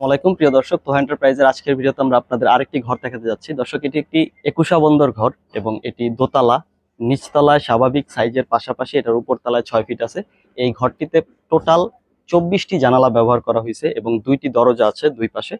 ওয়ালাইকুম প্রিয় দর্শক, তোহা এন্টারপ্রাইজের আজকের ভিডিওতে আমরা আপনাদের আরেকটি ঘর দেখাতে যাচ্ছি। দর্শক, এটি একটি একুশা বন্দর ঘর এবং এটি দোতলা, নিচতলায় স্বাভাবিক সাইজের পাশাপাশি এটার উপর তলায় ছয় ফিট আছে। এই ঘরটিতে টোটাল চব্বিশটি জানালা ব্যবহার করা হয়েছে এবং দুইটি দরজা আছে দুই পাশে।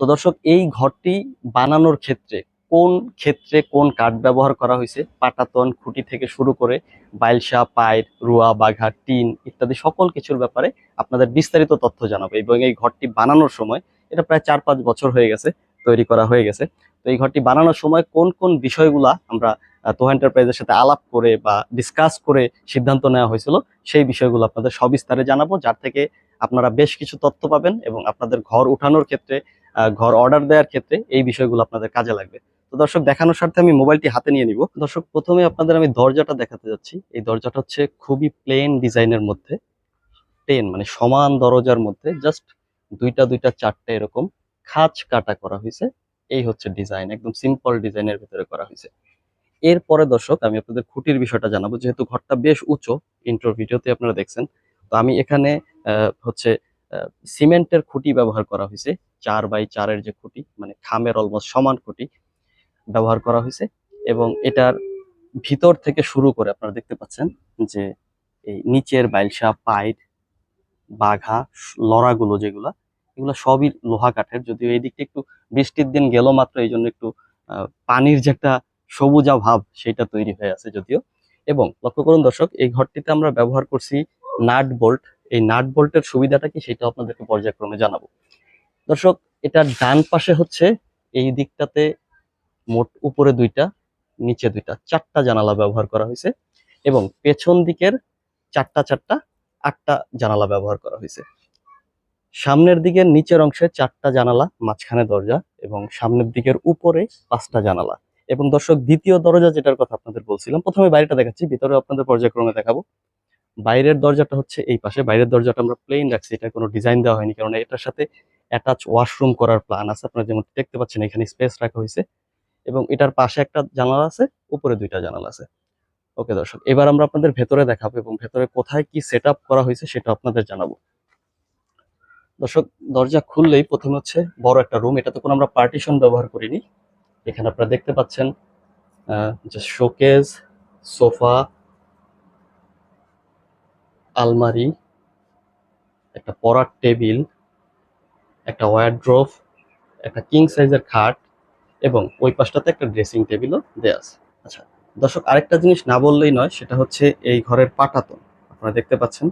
তো দর্শক, এই ঘরটি বানানোর ক্ষেত্রে কোন ক্ষেত্রে কোন কাঠ ব্যবহার করা হয়েছে? পাটাতন, খুঁটি থেকে শুরু করে বাইলসা পাইর, রুয়া বাঘা টিন ইত্যাদি সকল কিছুর ব্যাপারে আপনাদের বিস্তারিত তথ্য জানাব এবং এই ঘরটি বানানোর সময়, এটা প্রায় চার পাঁচ বছর হয়ে গেছে, তৈরি করা হয়ে গেছে। তো এই ঘরটি বানানোর সময় কোন কোন বিষয়গুলা আমরা তোহা এন্টারপ্রাইজের সাথে আলাপ করে বা ডিসকাস করে সিদ্ধান্ত নেওয়া হয়েছিল, সেই বিষয়গুলো আপনাদের সবিস্তারে জানাব, যার থেকে আপনারা বেশ কিছু তথ্য পাবেন এবং আপনাদের ঘর উঠানোর ক্ষেত্রে ঘর অর্ডার দেওয়ার ক্ষেত্রে এই বিষয়গুলো আপনাদের কাজে লাগবে। তো দর্শক, দেখানোর স্বার্থে আমি মোবাইলটি হাতে নিয়ে নিব। দর্শক, প্রথমে আপনাদের আমি দরজাটা দেখাতে যাচ্ছি। এই দরজাটা হচ্ছে খুবই প্লেন ডিজাইনের মধ্যে প্লেন মানে সমান দরজার মধ্যে জাস্ট দুইটা দুইটা, চারটে এরকম খাঁচ কাটা করা হয়েছে। এই হচ্ছে ডিজাইন, একদম সিম্পল ডিজাইনের ভিতরে করা হয়েছে। এরপরে দর্শক, আমি আপনাদের খুঁটির বিষয়টা জানাব। যেহেতু ঘরটা বেশ উঁচু ইন্ট্রো ভিডিওতে আপনারা দেখছেন, তো আমি এখানে হচ্ছে সিমেন্টের খুঁটি ব্যবহার করা হয়েছে, চার বাই চারের যে খুঁটি মানে খামের অলমোস্ট সমান খুঁটি। ব্যবহার করা হয়েছে এবং এটার ভিতর থেকে শুরু করে আপনারা দেখতে পাচ্ছেন যে এই নিচের বাইলসা পাইট, বাঘা, লড়াগুলো যেগুলা, এগুলো সবই লোহা কাঠের। যদিও এই দিকটা একটু বৃষ্টির দিন গেল মাত্র, এই জন্য একটু পানির যে একটা সবুজা ভাব সেটা তৈরি হয়ে আছে যদিও। এবং লক্ষ্য করুন দর্শক, এই ঘরটিতে আমরা ব্যবহার করছি নাট বোল্ট। এই নাট বোল্টের সুবিধাটা কি সেটা আপনাদেরকে পর্যায়ক্রমে জানাব। দর্শক, এটার ডান পাশে হচ্ছে এই দিকটাতে মোট উপরে দুইটা, নিচে দুইটা, চারটা জানালা ব্যবহার করা হয়েছে এবং পেছন দিকের চারটা চারটা, আটটা জানালা ব্যবহার করা হয়েছে। সামনের দিকের নিচের অংশে চারটা জানালা, মাঝখানে দরজা এবং সামনের দিকের উপরে পাঁচটা জানালা। এবং দর্শক, দ্বিতীয় দরজা যেটার কথা আপনাদের বলছিলাম, প্রথমে বাইরেটা দেখাচ্ছি, ভিতরে আপনাদের পর্যায়ক্রমে দেখাবো। বাইরের দরজাটা হচ্ছে এই পাশে, বাইরের দরজাটা আমরা প্লেন রাখছি, এটা কোনো ডিজাইন দেওয়া হয়নি, কারণ এটার সাথে অ্যাটাচ ওয়াশরুম করার প্ল্যান আছে, আপনারা যেমন দেখতে পাচ্ছেন, এখানে স্পেস রাখা হয়েছে। এবং এটার পাশে একটা জানালা আছে, উপরে দুইটা জানালা আছে। ওকে দর্শক, এবার আমরা আপনাদের ভেতরে দেখাবো এবং ভেতরে কোথায় কি সেট করা হয়েছে সেটা আপনাদের জানাব। দর্শক, দরজা খুললেই প্রথমে হচ্ছে বড় একটা রুম এটাতে কোনো আমরা পার্টিশন ব্যবহার করিনি। এখানে আপনারা দেখতে পাচ্ছেন যে শোকেজ সোফা আলমারি, একটা পড়ার টেবিল, একটা ওয়ারড্রোভ একটা কিং সাইজের খাট এবং ওই পাশটাতে একটা ড্রেসিং টেবিলও দেওয়া আছে। আচ্ছা দর্শক আরেকটা জিনিস না বললেই নয় সেটা হচ্ছে এই ঘরের পাটাতন। আপনারা দেখতে পাচ্ছেন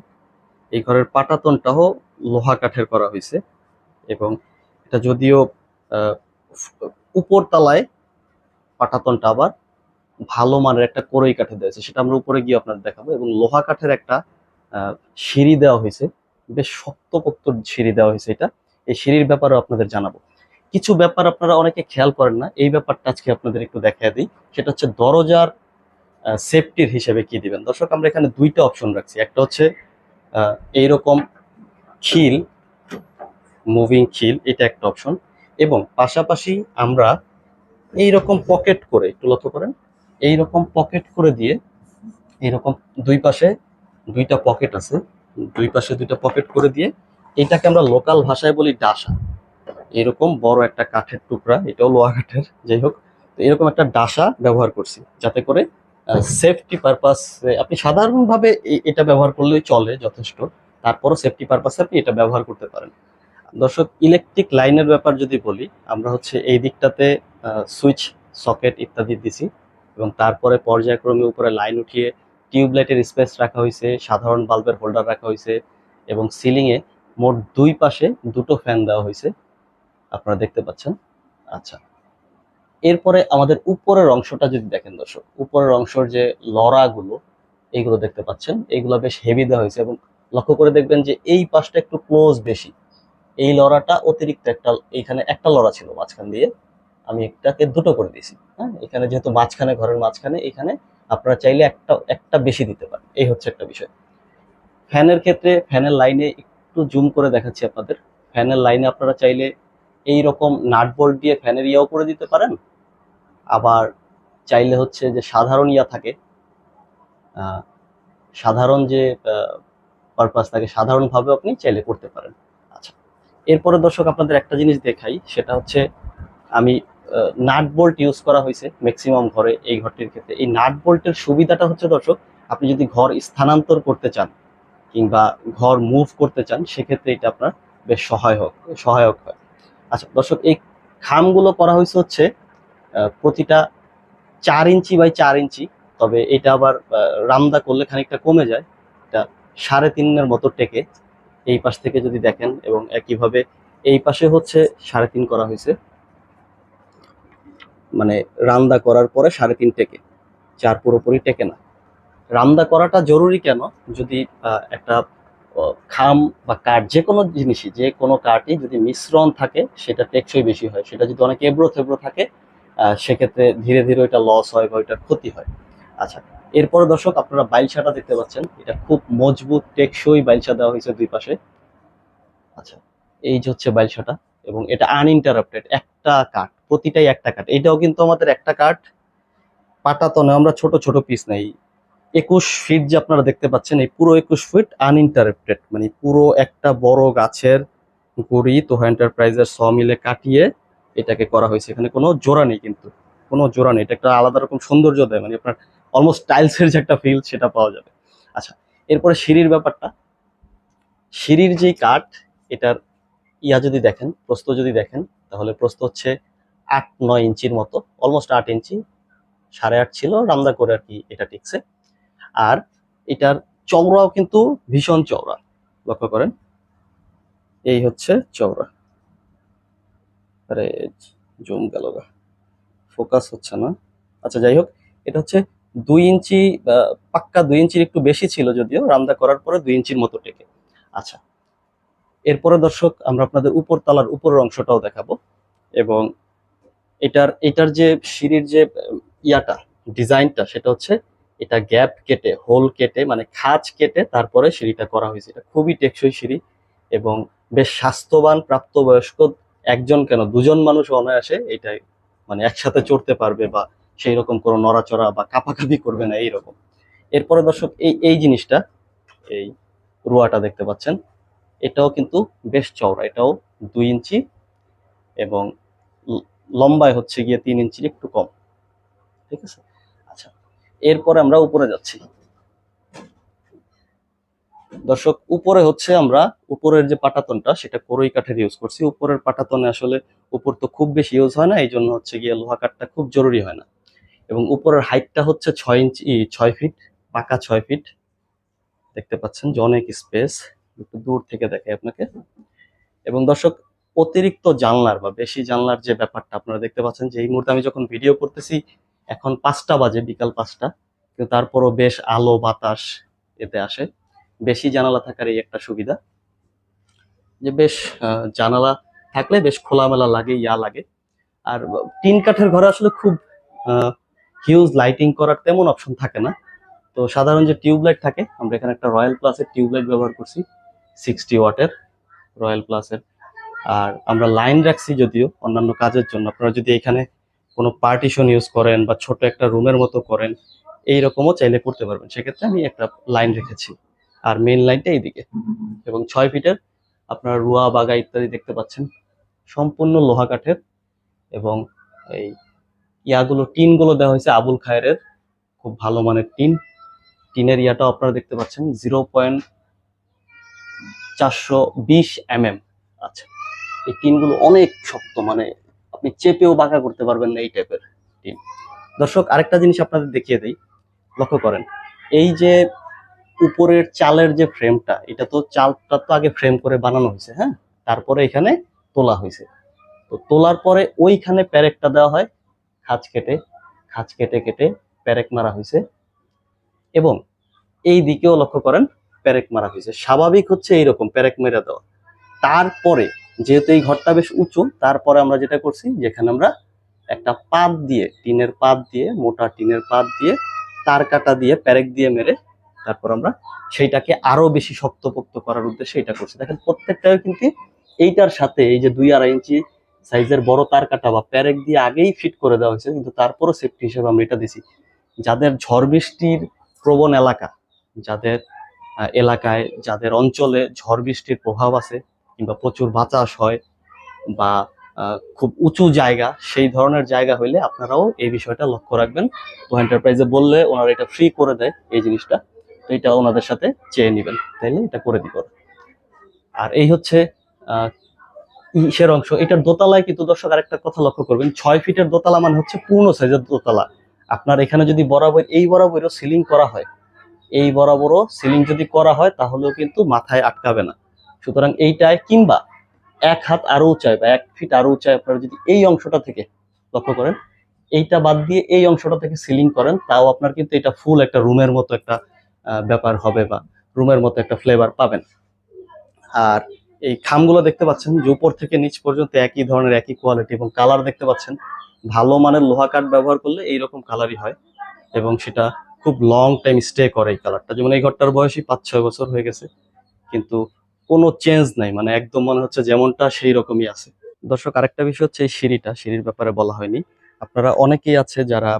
এই ঘরের পাটাতনটাও লোহা কাঠের করা হয়েছে এবং এটা যদিও আহ, উপর তলায় পাটাতনটা আবার ভালো মানের একটা কোরই কাঠে দেওয়া হয়েছে। সেটা আমরা উপরে গিয়ে আপনার দেখাবো এবং লোহা কাঠের একটা সিঁড়ি দেওয়া হয়েছে বেশ শক্তপোক্ত সিঁড়ি দেওয়া হয়েছে এটা। এই সিঁড়ির ব্যাপারেও আপনাদের জানাব। কিছু ব্যাপার আপনারা অনেকে খেয়াল করেন না। এই ব্যাপারটা আজকে আপনাদের একটু দেখা দিই। সেটা হচ্ছে দরজার সেফটির হিসেবে কি দিবেন? দর্শক, আমরা এখানে দুইটা অপশন রাখছি। একটা হচ্ছে এইরকম খিল মুভিং খিল, এটা একটা অপশন এবং পাশাপাশি আমরা এইরকম পকেট করে, একটু লক্ষ্য করেন এই রকম পকেট করে দিয়ে এইরকম দুই পাশে দুইটা পকেট আছে। দুই পাশে দুইটা পকেট করে দিয়ে এটাকে আমরা লোকাল ভাষায় বলি ডাসা এরকম বড় একটা কাঠের টুকরা, এটাও লোহা কাঠের, যাই হোক। তো এরকম একটা ডাসা ব্যবহার করছি, যাতে করে সেফটি পারপাস আপনি সাধারণভাবে এটা ব্যবহার করলেই চলে যথেষ্ট, তারপরও সেফটি পারপাসে আপনি এটা ব্যবহার করতে পারেন। দর্শক ইলেকট্রিক লাইনের ব্যাপার যদি বলি, আমরা হচ্ছে এই দিকটাতে সুইচ সকেট ইত্যাদি দিছি এবং তারপরে পর্যায়ক্রমে উপরে লাইন উঠিয়ে টিউবলাইটের স্পেস রাখা হয়েছে, সাধারণ বাল্বের হোল্ডার রাখা হয়েছে এবং সিলিংয়ে মোট দুই পাশে দুটো ফ্যান দেওয়া হয়েছে। আপনারা দেখতে পাচ্ছেন। আচ্ছা। এরপরে আমাদের উপরের অংশটা যদি দেখেন দর্শক, উপরের অংশের যে লড়াগুলো, এইগুলো দেখতে পাচ্ছেন। এইগুলো বেশ হেভি দেওয়া হয়েছে এবং লক্ষ্য করে দেখবেন যে এই পাশটা একটু ক্লোজ বেশি। এই লড়াটা অতিরিক্ত একটা এইখানে একটা লড়া ছিল মাঝখান দিয়ে। আমি এটাকে দুটো করে দিয়েছি। হ্যাঁ এখানে যেহেতু মাঝখানে, ঘরের মাঝখানে, এখানে আপনারা চাইলে একটা একটা বেশি দিতে পারেন। এই হচ্ছে একটা বিষয়। ফ্যানের ক্ষেত্রে, ফ্যানের লাইনে একটু জুম করে দেখাচ্ছি আপনাদের। ফ্যানের লাইনে আপনারা চাইলে এই রকম নাট বোল্ট দিয়ে ফ্যানের ইয়াও করে দিতে পারেন। আবার চাইলে হচ্ছে যে সাধারণ ইয়া থাকে সাধারণ যে পারপাস থাকে সাধারণভাবে আপনি চাইলে করতে পারেন। আচ্ছা এরপরে দর্শক আপনাদের একটা জিনিস দেখাই, সেটা হচ্ছে আমি নাট বোল্ট ইউজ করা হয়েছে ম্যাক্সিমাম ঘরে এই ঘরটির ক্ষেত্রে। এই নাট বোল্টের সুবিধাটা হচ্ছে দর্শক, আপনি যদি ঘর স্থানান্তর করতে চান কিংবা ঘর মুভ করতে চান, সেক্ষেত্রে এটা আপনার বেশ সহায়ক সহায়ক হয়। আচ্ছা দর্শক, এই খামগুলো করা হয়েছে হচ্ছে প্রতিটা চার ইঞ্চি বাই চার ইঞ্চি, তবে এটা আবার রামদা করলে খানিকটা কমে যায়। এটা সাড়ে তিনের মতো টেকে। এই পাশ থেকে যদি দেখেন এবং একইভাবে এই পাশে হচ্ছে সাড়ে তিন করা হয়েছে। মানে রান্দা করার পরে সাড়ে তিন টেকে। চার পুরোপুরি টেকে না। রান্দা করাটা জরুরি কেন? যদি একটা খাম বা কাঠ যে কোনো জিনিসই যে কোনো কাঠই যদি মিশ্রণ থাকে, সেটা টেকসই বেশি হয়। সেটা যদি অনেক এবড়ো থেবড়ো থাকে সেক্ষেত্রে ধীরে ধীরে ওইটা লস হয় বা ওইটার ক্ষতি হয়। আচ্ছা এরপরে দর্শক, আপনারা বাইলসাটা দেখতে পাচ্ছেন। এটা খুব মজবুত, টেকসই বাইলসা দেওয়া হয়েছে দুই পাশে। আচ্ছা এই যে হচ্ছে বাইলসাটা এবং এটা আনইন্টারাপ্টেড একটা কাঠ, প্রতিটাই একটা কাঠ। এটাও কিন্তু আমাদের একটা কাঠ পাটাতনে আমরা ছোট ছোট পিস নেই। একুশ ফিট যে আপনারা দেখতে পাচ্ছেন, এই পুরো একুশ ফিট আনইন্টারাপ্টেড মানে পুরো একটা বড় গাছের গুড়ি তোহা এন্টারপ্রাইজের স মিলে কাটিয়ে এটাকে করা হয়েছে। এখানে কোনো জোড়া নেই কিন্তু, কোনো জোড়া নেই। এটা একটা আলাদা রকম সৌন্দর্য দেয় মানে আপনার অলমোস্ট টাইলসের যে একটা ফিল সেটা পাওয়া যাবে। আচ্ছা এরপরে সিঁড়ির ব্যাপারটা। সিঁড়ির যেই কাঠ, এটার ইয়া যদি দেখেন প্রস্ত যদি দেখেন, তাহলে প্রস্ত হচ্ছে আট নয় ইঞ্চির মতো অলমোস্ট আট ইঞ্চি, সাড়ে আট ছিল, রামদা করে আর কি এটা টিকছে। আর এটার চওড়াও কিন্তু ভীষণ চওড়া। লক্ষ্য করেন। এই হচ্ছে চওড়া। আরে, জুম গেল ফোকাস হচ্ছে না। আচ্ছা যাই হোক, এটা হচ্ছে দুই ইঞ্চি পাক্কা দুই ইঞ্চির একটু বেশি ছিল যদিও, রামদা করার পরে দুই ইঞ্চির মতো টেকে। আচ্ছা এরপরে দর্শক, আমরা আপনাদের উপর তালার উপরের অংশটাও দেখাবো। এবং এটার এটার যে সিঁড়ির যে ইয়াটা, ডিজাইনটা, সেটা হচ্ছে এটা গ্যাপ কেটে, হোল কেটে মানে খাঁজ কেটে তারপরে সিঁড়িটা করা হয়েছে। এটা খুবই টেকসই সিঁড়ি এবং বেশ স্বাস্থ্যবান প্রাপ্তবয়স্ক একজন কেন, দুজন মানুষ অনায়াসে এটাই মানে একসাথে চড়তে পারবে বা সেই রকম কোনো নড়াচড়া বা কাপাকাপি করবে না এইরকম। এরপরে দর্শক, এই এই জিনিসটা, এই রুয়াটা দেখতে পাচ্ছেন, এটাও কিন্তু বেশ চওড়া, এটাও দুই ইঞ্চি এবং লম্বায় হচ্ছে গিয়ে তিন ইঞ্চির একটু কম। ঠিক আছে? এরপরে আমরা উপরে যাচ্ছি। দর্শক, উপরে হচ্ছে আমরা, উপরের যে পাটাতনটা, সেটা করই কাঠের ইউজ করছি। উপরের পাটাতনে আসলে উপর তো খুব বেশি ইউজ হয় না এই জন্য হচ্ছে গিয়ে লোহা কাঠটা খুব জরুরি হয় না। এবং উপরের হাইটটা হচ্ছে ছয় ইঞ্চি ছয় ফিট পাকা ছয় ফিট দেখতে পাচ্ছেন যে অনেক স্পেস একটু দূর থেকে দেখে আপনাকে। এবং দর্শক, অতিরিক্ত জানলার বা বেশি জানলার যে ব্যাপারটা আপনারা দেখতে পাচ্ছেন যে এই মুহূর্তে আমি যখন ভিডিও করতেছি এখন পাঁচটা বাজে, বিকাল পাঁচটা। কিন্তু তারপরও বেশ আলো বাতাস এতে আসে। বেশি জানালা থাকার এই একটা সুবিধা। যে বেশ জানালা থাকলে বেশ খোলামেলা লাগে, ইয়া লাগে। আর টিন কাঠের ঘরে আসলে খুব হিউজ লাইটিং করার তেমন অপশন থাকে না। তো সাধারণ যে টিউবলাইট থাকে, আমরা এখানে একটা রয়্যাল প্লাসের টিউবলাইট ব্যবহার করছি সিক্সটি ওয়াটের রয়্যাল প্লাসের আর আমরা লাইন রাখছি যদিও অন্যান্য কাজের জন্য। আপনারা যদি এখানে কোনো পার্টিশন ইউজ করেন বা ছোট একটা রুমের মতো করেন এই রকমও চাইলে করতে পারবেন। সেক্ষেত্রে আমি একটা লাইন রেখেছি। আর মেন লাইনটা এইদিকে। এবং ছয় ফিটের আপনার রুয়া, বাগা ইত্যাদি দেখতে পাচ্ছেন। সম্পূর্ণ লোহা কাঠের এবং এই ইয়াগুলো, টিনগুলো দেওয়া হয়েছে আবুল খায়ের খুব ভালো মানের টিন। টিনের ইয়াটাও আপনারা দেখতে পাচ্ছেন। জিরো পয়েন্ট চারশো বিশ এম এম আচ্ছা এই টিনগুলো অনেক শক্ত মানে আপনি চেপেও বাঁকা করতে পারবেন না এই টাইপের দর্শক, আরেকটা জিনিস আপনাদের দেখিয়ে দিই। লক্ষ্য করেন, এই যে উপরের চালের যে ফ্রেমটা এটা তো চালটা তো আগে ফ্রেম করে বানানো হয়েছে হ্যাঁ? তারপরে এখানে তোলা হয়েছে। তো তোলার পরে ওইখানে প্যারেকটা দেওয়া হয়। খাঁজ কেটে খাঁজ কেটে কেটে প্যারেক মারা হয়েছে। এবং এই দিকেও লক্ষ্য করেন, প্যারেক মারা হয়েছে। স্বাভাবিক হচ্ছে এইরকম, প্যারেক মেরে দেওয়া। তারপরে যেহেতু এই ঘরটা বেশ উঁচু, তারপরে আমরা যেটা করছি, যেখানে আমরা একটা পাত দিয়ে, টিনের পাত দিয়ে, মোটা টিনের পাত দিয়ে, তার কাটা দিয়ে, প্যারেক দিয়ে মেরে তারপর আমরা সেইটাকে আরও বেশি শক্তপোক্ত করার উদ্দেশ্যে এটা করছি। দেখেন প্রত্যেকটাও কিন্তু এইটার সাথে এই যে দুই আড়াই ইঞ্চি সাইজের বড় তার কাটা বা প্যারেক দিয়ে আগেই ফিট করে দেওয়া হয়েছে, কিন্তু তারপরও সেফটি হিসেবে আমরা এটা দিছি। যাদের ঝড় বৃষ্টির প্রবণ এলাকা, যাদের এলাকায়, যাদের অঞ্চলে ঝড় বৃষ্টির প্রভাব আছে কিংবা প্রচুর বাতাস হয় বা খুব উঁচু জায়গা, সেই ধরনের জায়গা হইলে আপনারাও এই বিষয়টা লক্ষ্য রাখবেন। তো এন্টারপ্রাইজে বললে ওনারা এটা ফ্রি করে দেয় এই জিনিসটা। তো এটা ওনাদের সাথে চেয়ে নেবেন। তাইলে এটা করে দিব। আর এই হচ্ছে ইসের অংশ। এটার দোতলায় কিন্তু দর্শক আরেকটা কথা লক্ষ্য করবেন। ছয় ফিটের দোতলা মানে হচ্ছে পূর্ণ সাইজের দোতলা। আপনার এখানে যদি বরাবর, এই বরাবরও সিলিং করা হয়। এই বরাবরও সিলিং যদি করা হয় তাহলেও কিন্তু মাথায় আটকাবে না। সুতরাং এইটায় কিংবা এক হাত আরও উঁচায় বা এক ফিট আরও উঁচায় আপনারা যদি এই অংশটা থেকে লক্ষ্য করেন, এইটা বাদ দিয়ে এই অংশটা থেকে সিলিং করেন, তাও আপনার কিন্তু এটা ফুল একটা রুমের মতো একটা ব্যাপার হবে বা রুমের মতো একটা ফ্লেভার পাবেন। আর এই খামগুলো দেখতে পাচ্ছেন, যে উপর থেকে নিচ পর্যন্ত একই ধরনের, একই কোয়ালিটি এবং কালার দেখতে পাচ্ছেন। ভালো মানের লোহা কাঠ ব্যবহার করলে এইরকম কালারই হয় এবং সেটা খুব লং টাইম স্টে করে এই কালারটা যেমন এই ঘরটার বয়সই পাঁচ ছয় বছর হয়ে গেছে, কিন্তু কোনো চেঞ্জ নাই মানে একদম মনে হচ্ছে যেমনটা সেই রকমই আছে। দর্শক, আরেকটা বিষয় হচ্ছে এই সিঁড়িটা, সিঁড়ির ব্যাপারে বলা হয়নি। আপনারা অনেকেই আছে যারা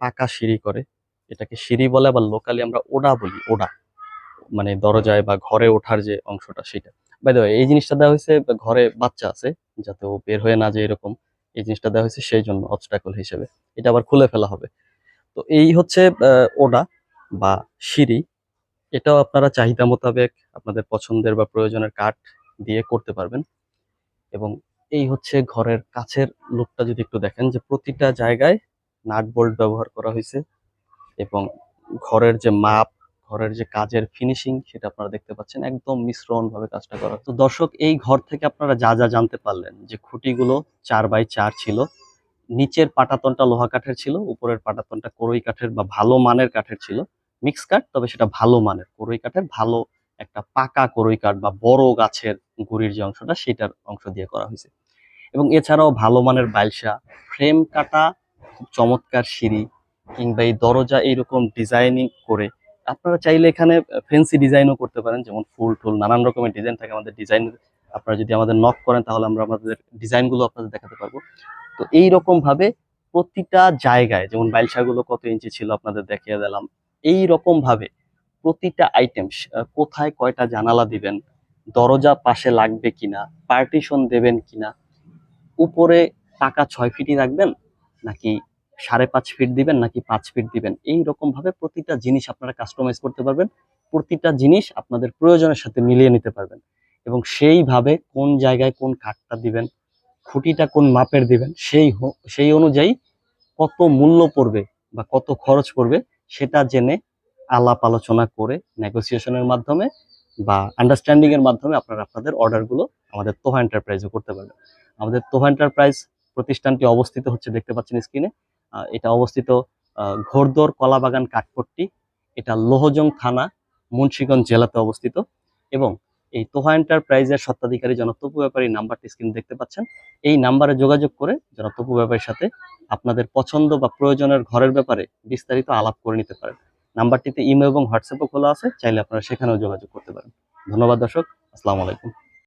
পাকা সিঁড়ি করে, এটাকে সিঁড়ি বলে আবার লোকালি আমরা ওডা বলি, ওডা। মানে দরজায় বা ঘরে ওঠার যে অংশটা সেটা। বাই দ্য এই জিনিসটা দেওয়া হয়েছে, ঘরে বাচ্চা আছে, যাতে ও বের হয়ে না যায় এরকম। এই জিনিসটা দেওয়া হয়েছে সেই জন্য অবস্টাকল হিসেবে। এটা আবার খুলে ফেলা হবে। তো এই হচ্ছে ওডা বা সিঁড়ি। এটাও আপনারা চাহিদা মোতাবেক আপনাদের পছন্দের বা প্রয়োজনের কাঠ দিয়ে করতে পারবেন। এবং এই হচ্ছে ঘরের কাছের লুকটা যদি একটু দেখেন যে প্রতিটা জায়গায় নাট বোল্ট ব্যবহার করা হয়েছে এবং ঘরের যে মাপ, ঘরের যে কাজের ফিনিশিং সেটা আপনারা দেখতে পাচ্ছেন, একদম মিশ্রণ ভাবে কাজটা করা। তো দর্শক, এই ঘর থেকে আপনারা যা যা জানতে পারলেন যে খুঁটিগুলো চার বাই চার ছিল, নিচের পাটাতনটা লোহা কাঠের ছিল, উপরের পাটাতনটা করই কাঠের বা ভালো মানের কাঠের ছিল মিক্স কাঠ তবে সেটা ভালো মানের। করই কাঠের ভালো একটা পাকা করই কাঠ বা বড় গাছের গুড়ির যে অংশটা, সেটার অংশ দিয়ে করা হয়েছে। এবং এছাড়াও ভালো মানের বাইলসা ফ্রেম কাটা, খুব চমৎকার সিঁড়ি কিংবা এই দরজা এইরকম ডিজাইনিং করে আপনারা চাইলে এখানে ফেন্সি ডিজাইনও করতে পারেন, যেমন ফুল টুল, নানান রকমের ডিজাইন থাকে আমাদের ডিজাইন। আপনারা যদি আমাদের নক করেন, তাহলে আমরা আমাদের ডিজাইনগুলো আপনাদের দেখাতে পারব। তো এই প্রতিটা জায়গায়, যেমন বাইলসাগুলো কত ইঞ্চি ছিল আপনাদের দেখিয়ে দিলাম এই ভাবে প্রতিটা আইটেম কোথায় কয়টা জানালা দিবেন, দরজা পাশে লাগবে কিনা পার্টিশন দেবেন কিনা, উপরে পাকা ছয় ফিটই রাখবেন নাকি সাড়ে পাঁচ ফিট দিবেন নাকি পাঁচ ফিট দিবেন? এই ভাবে প্রতিটা জিনিস আপনারা কাস্টমাইজ করতে পারবেন, প্রতিটা জিনিস আপনাদের প্রয়োজনের সাথে মিলিয়ে নিতে পারবেন এবং সেইভাবে কোন জায়গায় কোন কাঠটা দিবেন, খুঁটিটা কোন মাপের দিবেন, সেই সেই অনুযায়ী কত মূল্য পড়বে বা কত খরচ পড়বে সেটা জেনে আলাপ আলোচনা করে নেগোসিয়েশনের মাধ্যমে বা আন্ডারস্ট্যান্ডিং এর মাধ্যমে আপনারা আপনাদের অর্ডারগুলো আমাদের তোহা এন্টারপ্রাইজে করতে পারবেন। আমাদের তোহা এন্টারপ্রাইজ প্রতিষ্ঠানটি অবস্থিত হচ্ছে দেখতে পাচ্ছেন স্ক্রিনে এটা অবস্থিত ঘোরদোর কলাবাগান কাঠপট্টি। এটা লোহজং থানা, মুন্সীগঞ্জ জেলাতে অবস্থিত এবং এই তোহা এন্টারপ্রাইজের স্বত্বাধিকারী জনতপু তপু ব্যাপারী নাম্বারটি স্ক্রিন দেখতে পাচ্ছেন। এই নাম্বারে যোগাযোগ করে জনতপু তপু ব্যাপারীর সাথে আপনাদের পছন্দ বা প্রয়োজনের ঘরের ব্যাপারে বিস্তারিত আলাপ করে নিতে পারেন। নাম্বারটিতে ইমেল এবং হোয়াটসঅ্যাপও খোলা আছে, চাইলে আপনারা সেখানেও যোগাযোগ করতে পারেন। ধন্যবাদ দর্শক, আসসালামু আলাইকুম।